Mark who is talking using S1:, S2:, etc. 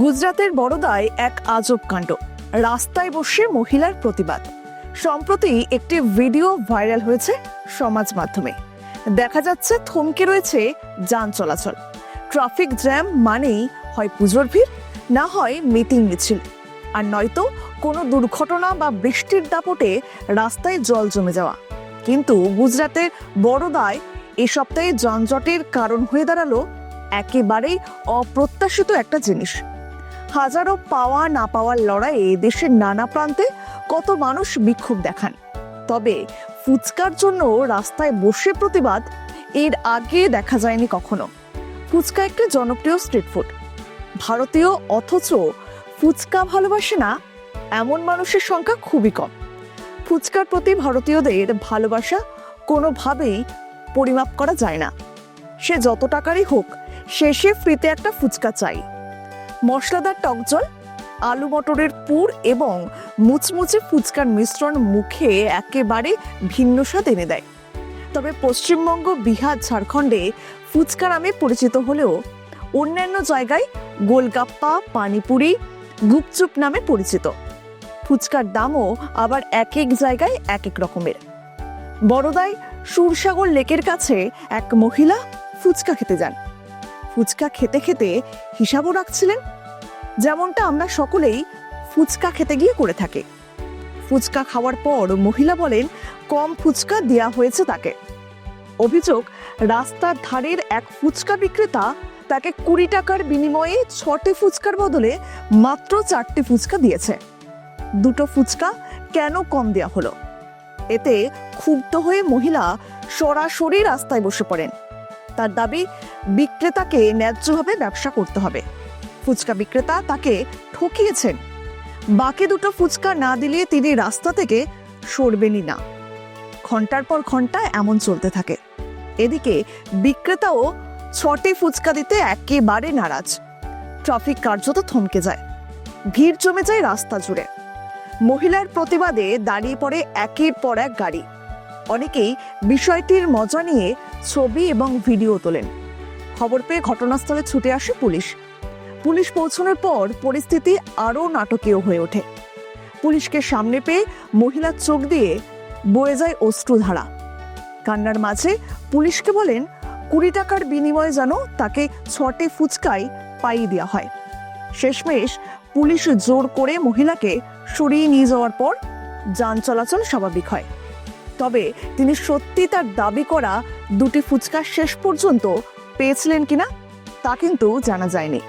S1: গুজরাতের বড়দায় এক আজব কাণ্ড। রাস্তায় বসে মহিলার প্রতিবাদ। সম্প্রতি একটি ভিডিও ভাইরাল হয়েছে সমাজ মাধ্যমে। দেখা যাচ্ছে থমকে রয়েছে যান চলাচল। ট্রাফিক জ্যাম মানেই হয় পুজোর ভিড়, না হয় মিটিং মিছিল। আর নয়তো কোনো দুর্ঘটনা বা বৃষ্টির দাপটে রাস্তায় জল জমে যাওয়া। কিন্তু গুজরাতের বড়দায় এ সপ্তাহে যানজটের কারণ হয়ে দাঁড়াল একেবারেই অপ্রত্যাশিত একটা জিনিস। হাজারো পাওয়া না পাওয়ার লড়াইয়ে দেশের নানা প্রান্তে কত মানুষ বিক্ষোভ দেখান। তবে ফুচকার জন্য রাস্তায় বসে প্রতিবাদ এর আগে দেখা যায়নি কখনো। ফুচকা একটি জনপ্রিয় স্ট্রিট ফুড। ভারতীয় অথচ ফুচকা ভালোবাসে না, এমন মানুষের সংখ্যা খুবই কম। ফুচকার প্রতি ভারতীয়দের ভালোবাসা কোনোভাবেই পরিমাপ করা যায় না। সে যত টাকারই হোক শেষে ফ্রিতে একটা ফুচকা চাই। মশলাদার টকজল আলু মটরের পুর এবং মুচমুচে ফুচকার মিশ্রণ মুখে একেবারে ভিন্ন স্বাদ এনে দেয়। তবে পশ্চিমবঙ্গ, বিহার, ঝাড়খণ্ডে ফুচকা নামে পরিচিত হলেও অন্যান্য জায়গায় গোলগাপ্পা, পানিপুরি, গুপচুপ নামে পরিচিত। ফুচকার দামও আবার এক এক জায়গায় এক এক রকমের। বড়দায় সুরসাগর লেকের কাছে এক মহিলা ফুচকা খেতে যান। ফুচকা খেতে খেতে হিসাবও রাখছিলেন। যেমনটা আমরা সকলেই ফুচকা খেতে গিয়ে করে থাকি। ফুচকা খাওয়ার পর মহিলা বলেন, কম ফুচকা দেয়া হয়েছে তাকে। অভিযোগ, রাস্তার ধারের এক ফুচকা বিক্রেতা তাকে কুড়ি টাকার বিনিময়ে ছটি ফুচকার বদলে মাত্র চারটি ফুচকা দিয়েছে। দুটো ফুচকা কেন কম দেয়া হলো? এতে ক্ষুব্ধ হয়ে মহিলা সরাসরি রাস্তায় বসে পড়েন। তার দাবি বিক্রেতাকে ন্যায্যভাবে ব্যবসা করতে হবে। ফুচকা বিক্রেতা তাকে ঠকিয়েছেন। বাকি দুটো ফুচকা না দিলে তিনি রাস্তা থেকে সরবেনই না। ঘণ্টার পর ঘণ্টা এমন চলতে থাকে। এদিকে বিক্রেতাও ছটি ফুচকা দিতে একেবারে নারাজ। ট্রাফিক কার্যত থমকে যায়। ভিড় জমে যায় রাস্তা জুড়ে। মহিলার প্রতিবাদে দাঁড়িয়ে পড়ে একের পর এক গাড়ি। অনেকেই বিষয়টির মজা নিয়ে ছবি এবং ভিডিও তোলেন। খবর পেয়ে ঘটনাস্থলে ছুটে আসে পুলিশ। পুলিশ পৌঁছানোর পর পরিস্থিতি আরও নাটকীয় হয়ে ওঠে। পুলিশকে সামনে পেয়ে মহিলার চোখ দিয়ে বয়ে যায় অশ্রুধারা। কান্নার মাঝে পুলিশকে বলেন, কুড়ি টাকার বিনিময়ে যেন তাকে ছটে ফুচকায় পাইয়ে দেওয়া হয়। শেষমেশ পুলিশ জোর করে মহিলাকে সরিয়ে নিয়ে যাওয়ার পর যান চলাচল স্বাভাবিক হয়। তবে তিনি সত্যি তার দাবি করা দুটি ফুচকা শেষ পর্যন্ত পেয়েছিলেন কিনা তা কিন্তু জানা যায়নি।